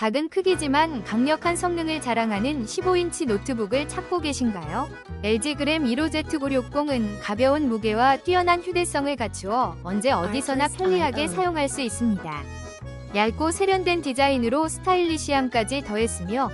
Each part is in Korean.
작은 크기지만 강력한 성능을 자랑하는 15인치 노트북을 찾고 계신가요? LG 그램 15Z960은 가벼운 무게와 뛰어난 휴대성을 갖추어 언제 어디서나 편리하게 사용할 수 있습니다. 얇고 세련된 디자인으로 스타일리시함까지 더했으며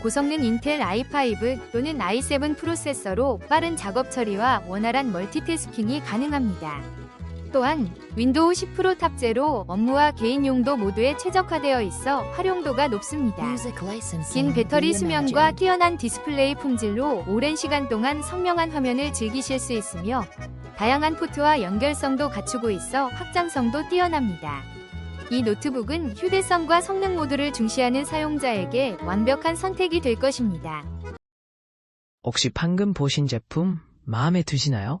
고성능 인텔 i5 또는 i7 프로세서로 빠른 작업 처리와 원활한 멀티태스킹이 가능합니다. 또한 윈도우 10 프로 탑재로 업무와 개인 용도 모두에 최적화되어 있어 활용도가 높습니다. 긴 배터리 수명과 뛰어난 디스플레이 품질로 오랜 시간 동안 선명한 화면을 즐기실 수 있으며 다양한 포트와 연결성도 갖추고 있어 확장성도 뛰어납니다. 이 노트북은 휴대성과 성능 모두를 중시하는 사용자에게 완벽한 선택이 될 것입니다. 혹시 방금 보신 제품 마음에 드시나요?